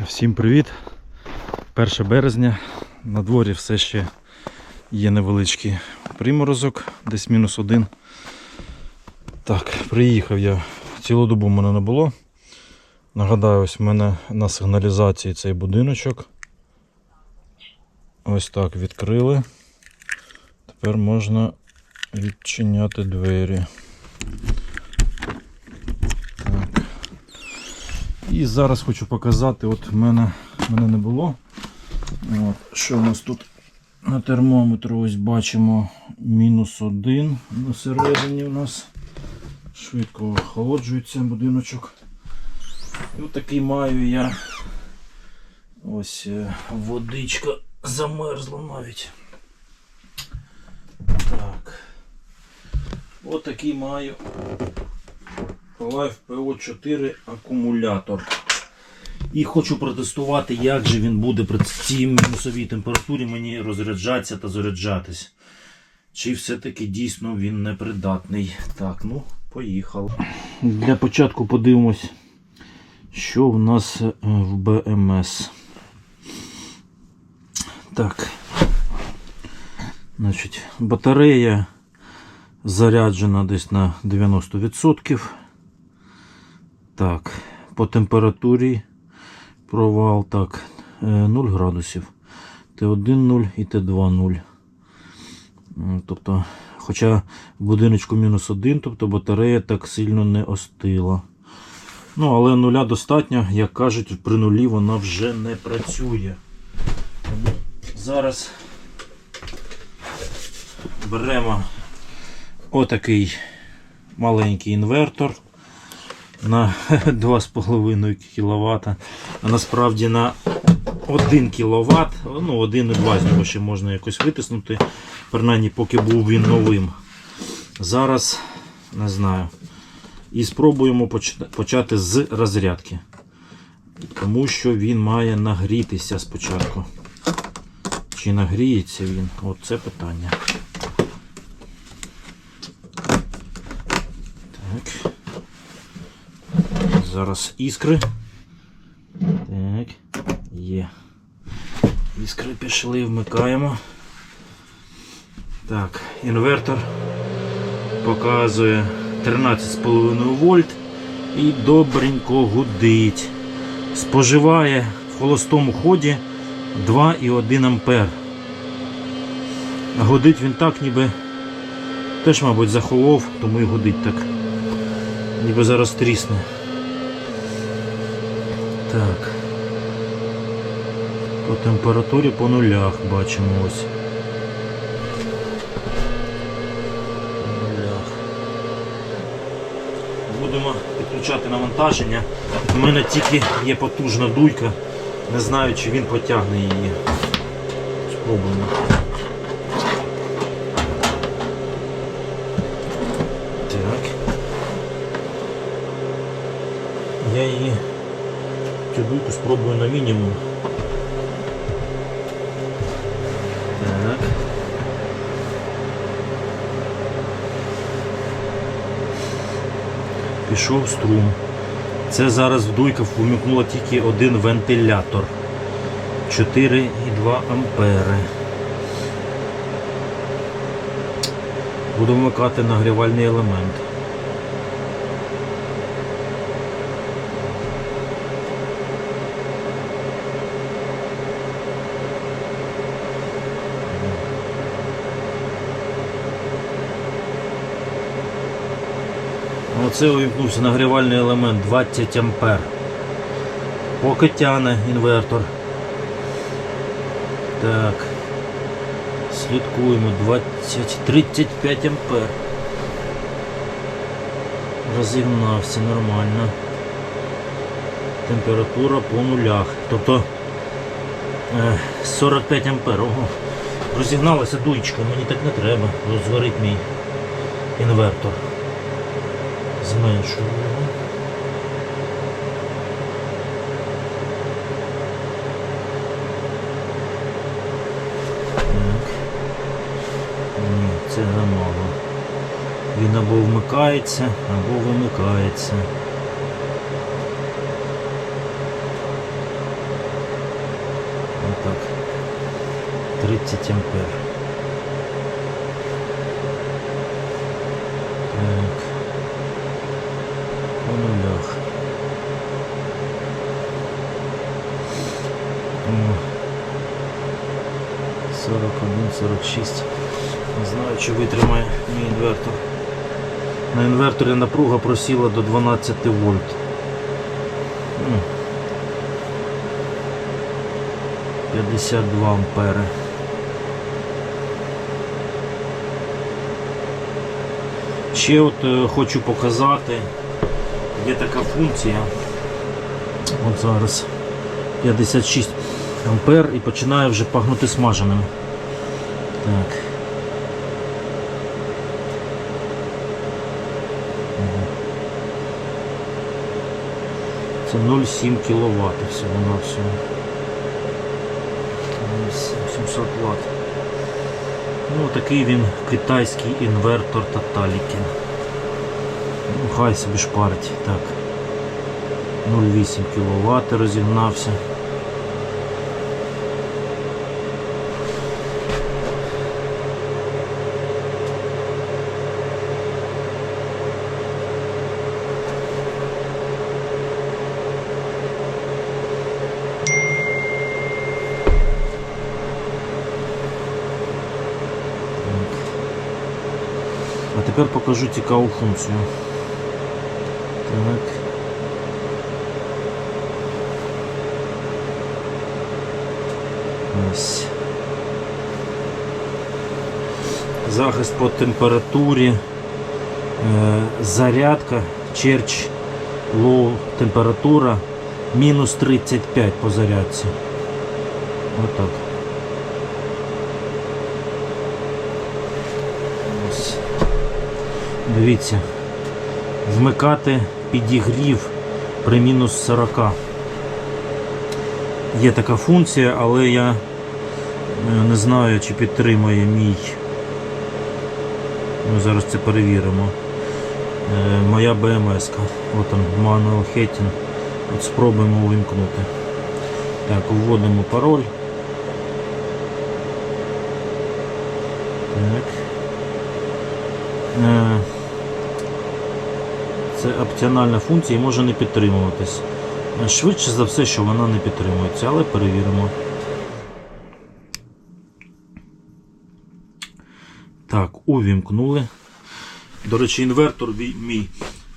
Всім привіт! 1 березня. На дворі все ще є невеличкий приморозок, десь мінус один. Так, приїхав я. Цілу добу мене не було. Нагадаю, ось в мене на сигналізації цей будиночок. Ось так відкрили. Тепер можна відчиняти двері. І зараз хочу показати, от мене, мене не було. От, що у нас тут на термометру ось бачимо мінус один на середині у нас. Швидко охолоджується будиночок. І от такий маю я. Ось е, водичка замерзла навіть. Так. От такий маю Life PO4 акумулятор. І хочу протестувати, як же він буде при цій мінусовій температурі мені розряджатися та заряджатись. Чи все-таки дійсно він непридатний. Так, ну, поїхав. Для початку подивимось, що в нас е, в БМС. Так. Значить, батарея заряджена десь на 90%. Так, по температурі провал так, е, 0 градусів. Т1 0 і Т2 0. Тобто, хоча в будиночку мінус 1, тобто батарея так сильно не остила. Ну, але нуля достатньо, як кажуть, при нулі вона вже не працює. Зараз беремо отакий маленький інвертор на 2,5 кВт, а насправді на 1 кВт, ну 1,2 з нього ще можна якось витиснути, принаймні поки був він новим. Зараз не знаю. І спробуємо почати з розрядки. Тому що він має нагрітися спочатку. Чи нагріється він? От це питання. Так. Зараз іскри. Так, є. Іскри пішли, вмикаємо. Так, інвертор показує 13,5 вольт і добренько гудить. Споживає в холостому ході 2,1 ампер. Гудить він так, ніби теж, мабуть, захолов, тому і гудить так. Ніби зараз трісне. Так. По температурі по нулях бачимо ось. По. Будемо підключати навантаження. У мене тільки є потужна дуйка. Не знаю, чи він потягне її. Спробуємо. Так. Я її цю дуйку спробую на мінімум. Так. Пішов струм. Це зараз вдуйка вмикнула тільки один вентилятор. 4,2 ампери. Буду вмикати нагрівальний елемент. Оце увімкнувся нагрівальний елемент 20 ампер. Поки тяне інвертор. Так. Слідкуємо 20, 35 ампер. Розігнався нормально. Температура по нулях. Тобто е, 45 ампер. Ого. Розігналася дуйчка, мені так не треба. Розварить мій інвертор. Так. Ні, це замало. Він або вмикається, або вимикається. так. 30 ампер. Так. По нулях. О. 41, 46. Не знаю, чи витримає мій інвертор. На інверторі напруга просіла до 12 вольт. Ну, 52 ампери. Ще от е, хочу показати, є така функція. От зараз 56 ампер і починає вже пахнути смаженим. Так. Це 0,7 кВт всього на всього. 700 Вт. Ну, такий він китайський інвертор Таталікін. Хай собі шпарить. Так. 0,8 кВт розігнався. Тепер покажу цікаву функцію. Так. Ось. Захист по температурі, е, зарядка, черч, лоу температура, мінус 35 по зарядці. Отак. Ось. Дивіться, вмикати підігрів при мінус 40. Є така функція, але я е, не знаю, чи підтримує мій. Ми зараз це перевіримо. Е, Моя БМС. -ка. От он, Manual Heating. От спробуємо увімкнути. Так, вводимо пароль. Так. Е, Це опціональна функція і може не підтримуватись. Е, Швидше за все, що вона не підтримується, але перевіримо. Так, увімкнули. До речі, інвертор мій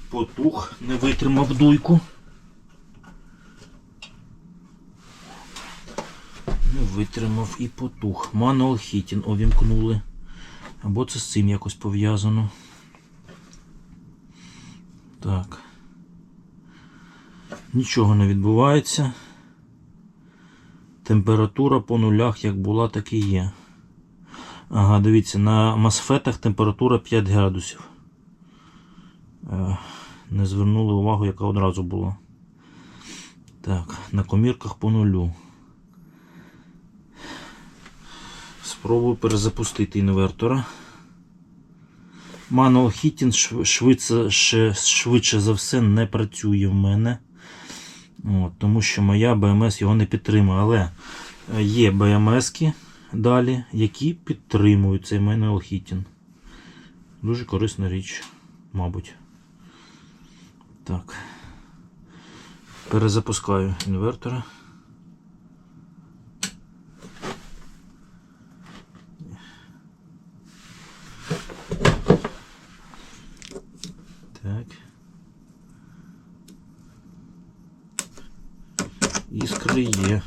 потух, не витримав дуйку. Не витримав і потух. Manual Heating увімкнули. Або це з цим якось пов'язано. Так. Нічого не відбувається. Температура по нулях як була, так і є. Ага, дивіться, на масфетах температура 5 градусів. Е, Не звернули увагу, яка одразу була. Так, на комірках по нулю. Спробую перезапустити інвертора. Manual Heating швидше, швидше за все не працює в мене. От, тому що моя BMS його не підтримує. Але е, є BMS далі, які підтримують цей Manual Heating. Дуже корисна річ, мабуть. Так. Перезапускаю інвертора. Так. Іскри є.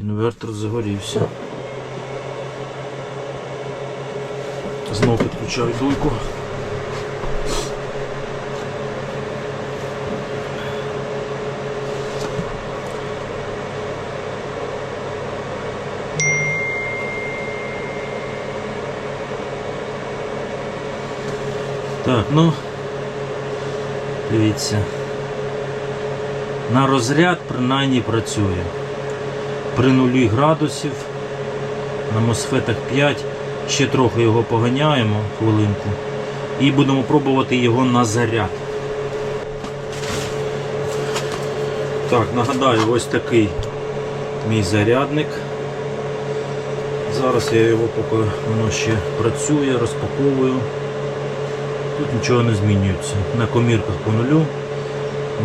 Інвертор загорівся. Знову підключаю дуйку. Так, ну дивіться. На розряд принаймні працює. При нулі градусів, на мосфетах 5, ще трохи його поганяємо, хвилинку, і будемо пробувати його на заряд. Так, нагадаю, ось такий мій зарядник. Зараз я його поки воно ще працює, розпаковую. Тут нічого не змінюється. На комірках по нулю,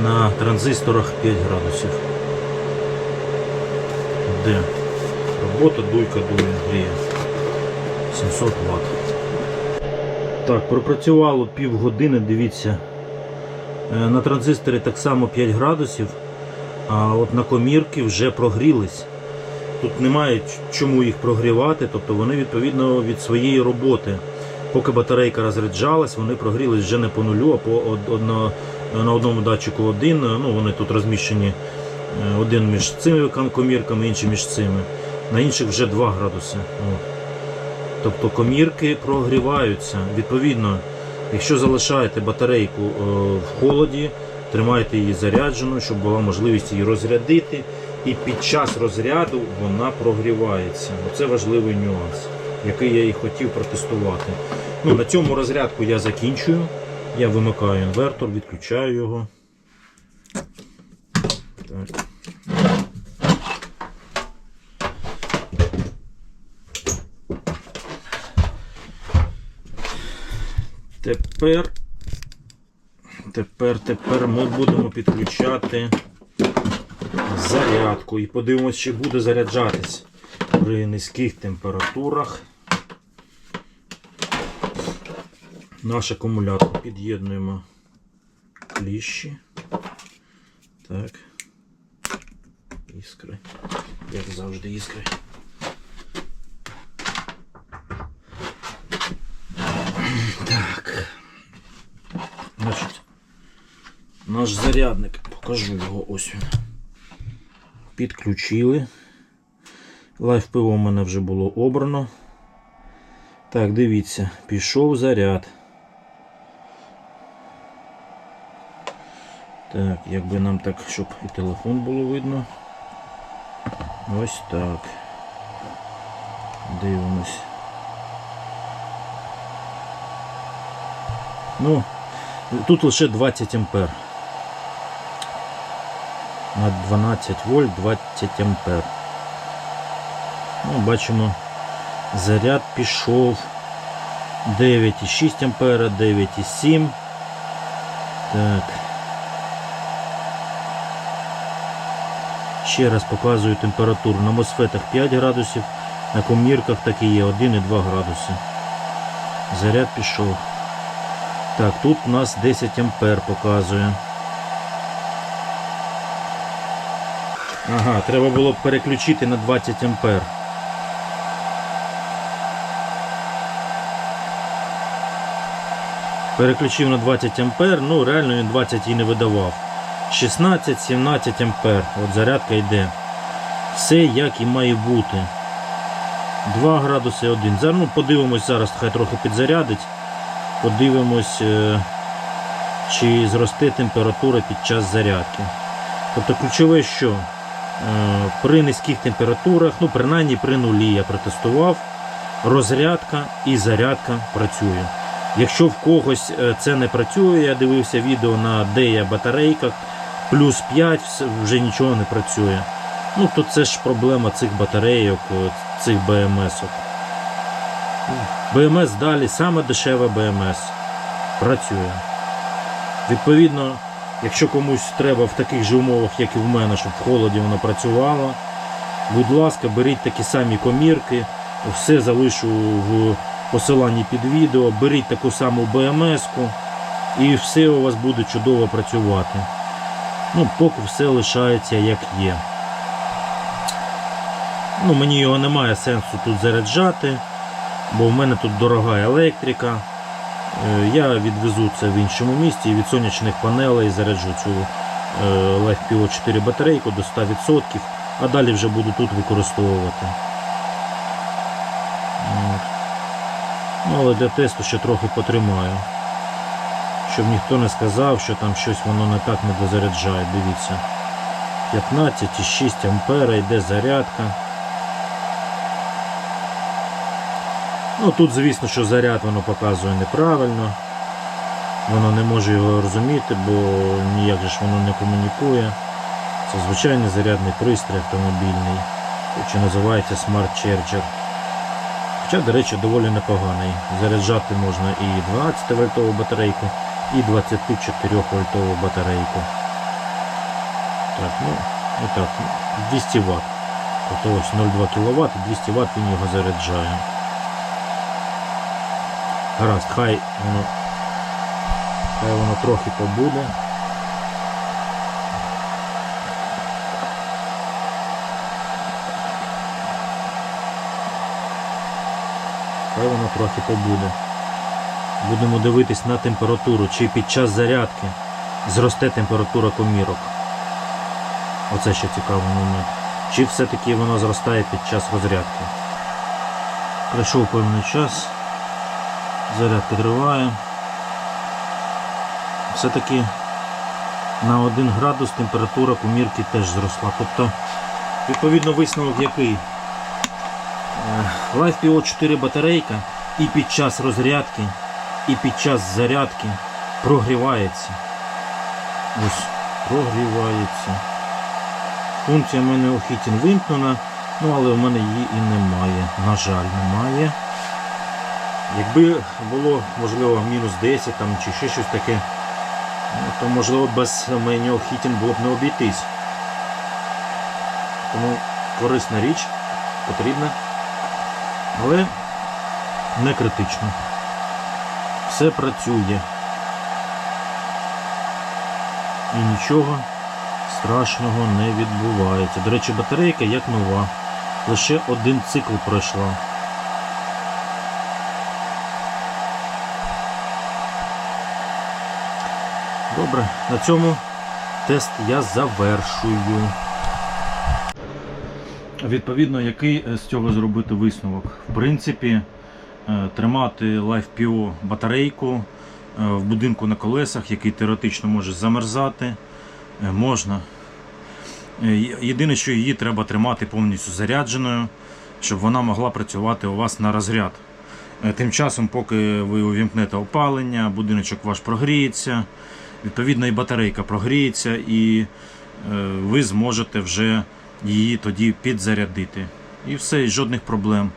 на транзисторах 5 градусів. Де? Робота, дуйка дує, гріє. 700 Вт. Так, пропрацювало півгодини, дивіться. Е, На транзисторі так само 5 градусів, а от на комірки вже прогрілись. Тут немає чому їх прогрівати, тобто вони відповідно від своєї роботи. Поки батарейка розряджалась, вони прогрілись вже не по нулю, а по одно- на одному датчику один. Ну, вони тут розміщені е, один між цими комірками, інший між цими. На інших вже 2 градуси. От. Тобто комірки прогріваються. Відповідно, якщо залишаєте батарейку е, в холоді, тримайте її зарядженою, щоб була можливість її розрядити. І під час розряду вона прогрівається. Оце важливий нюанс, який я і хотів протестувати. Ну, на цьому розрядку я закінчую. Я вимикаю інвертор, відключаю його. Так. Тепер, тепер, тепер ми будемо підключати зарядку і подивимось, чи буде заряджатись при низьких температурах. Наш акумулятор під'єднуємо кліщі. Так. Іскри. Як завжди іскри. Так. Значить, наш зарядник, покажу його ось він. Підключили. Лайф ПО у мене вже було обрано. Так, дивіться, пішов заряд. Так, якби нам так, щоб і телефон було видно. Ось так. Дивимось. Ну, тут лише 20 ампер. На 12 вольт 20 ампер. Ну, бачимо, заряд пішов 9,6 ампера, 9,7. Так. Ще раз показую температуру. На мосфетах 5 градусів, на комірках так і є 1,2 градуси. Заряд пішов. Так, тут у нас 10 ампер показує. Ага, треба було б переключити на 20 ампер. Переключив на 20 ампер, ну реально він 20 і не видавав. 16-17 ампер. От зарядка йде. Все як і має бути. 2 градуси 1. Зараз ну, подивимось зараз, хай трохи підзарядить. Подивимось, е, чи зросте температура під час зарядки. Тобто ключове, що при низьких температурах, ну принаймні при нулі я протестував, розрядка і зарядка працює. Якщо в когось е, це не працює, я дивився відео на дея батарейках, плюс 5 вже нічого не працює. Ну то це ж проблема цих батарейок, е, цих БМС. БМС далі, саме дешеве БМС. Працює. Відповідно, якщо комусь треба в таких же умовах, як і в мене, щоб в холоді воно працювало, будь ласка, беріть такі самі комірки, все залишу в посиланні під відео, беріть таку саму БМС-ку і все у вас буде чудово працювати. Ну, поки все лишається як є. Ну, мені його немає сенсу тут заряджати, бо в мене тут дорога електрика. Е, Я відвезу це в іншому місті і від сонячних панелей заряджу цю е, LiFePO 4 батарейку до 100%, а далі вже буду тут використовувати. Ну, але для тесту ще трохи потримаю. Щоб ніхто не сказав, що там щось воно не так не дозаряджає. Дивіться. 15,6 ампера йде зарядка. Ну тут, звісно, що заряд воно показує неправильно. Воно не може його розуміти, бо ніяк же ж воно не комунікує. Це звичайний зарядний пристрій автомобільний, що називається Smart Charger. Хоча, до речі, доволі непоганий. Заряджати можна і 12 вольтову батарейку, і 24 вольтову батарейку. Так, ну, отак, 200 Вт. Тобто ось 0,2 кВт, 200 Вт він його заряджає. Гаразд, хай воно, хай воно трохи побуде. Хай воно трохи побуде. Будемо дивитись на температуру, чи під час зарядки зросте температура комірок. Оце ще цікавий момент. Чи все-таки воно зростає під час розрядки. Пройшов певний час. Зарядка триває. Все-таки на 1 градус температура комірки теж зросла. Тобто, відповідно, висновок який? Е, Life PO 4 батарейка і під час розрядки, і під час зарядки прогрівається. Ось, прогрівається. Функція в мене у Heating вимкнена, ну але в мене її і немає. На жаль, немає. Якби було, можливо, мінус 10 там, чи ще щось таке, ну, то можливо без manual heating було б не обійтись. Тому корисна річ, потрібна, але не критично. Все працює. І нічого страшного не відбувається. До речі, батарейка як нова. Лише один цикл пройшла. Добре, на цьому тест я завершую. Відповідно, який е, з цього зробити висновок? В принципі, е, тримати LiFePO батарейку е, в будинку на колесах, який теоретично може замерзати, можна. Єдине, що її треба тримати повністю зарядженою, щоб вона могла працювати у вас на розряд. Тим часом, поки ви увімкнете опалення, будиночок ваш прогріється, відповідно і батарейка прогріється, і е, ви зможете вже її тоді підзарядити. І все, і жодних проблем.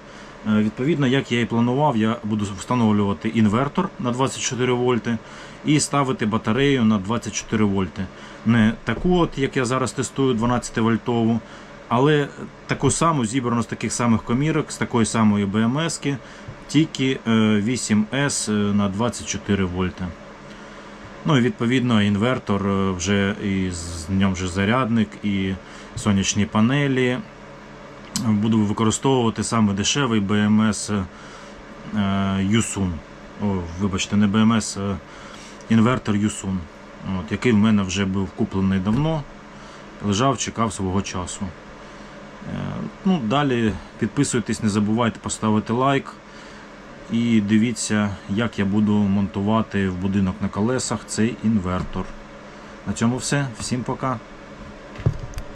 Е, Відповідно, як я і планував, я буду встановлювати інвертор на 24 вольти і ставити батарею на 24 вольти. Не таку, от, як я зараз тестую, 12 вольтову, але таку саму зібрану з таких самих комірок, з такої самої BMS, тільки е, 8S на 24 вольти. Ну і відповідно інвертор е, вже і з ньому вже зарядник, і сонячні панелі. Буду використовувати саме дешевий BMS е. О, вибачте, не BMS, інвертор Yusun, от, який в мене вже був куплений давно, лежав, чекав свого часу. Е, Ну, далі підписуйтесь, не забувайте поставити лайк. І дивіться, як я буду монтувати в будинок на колесах цей інвертор. На цьому все. Всім пока.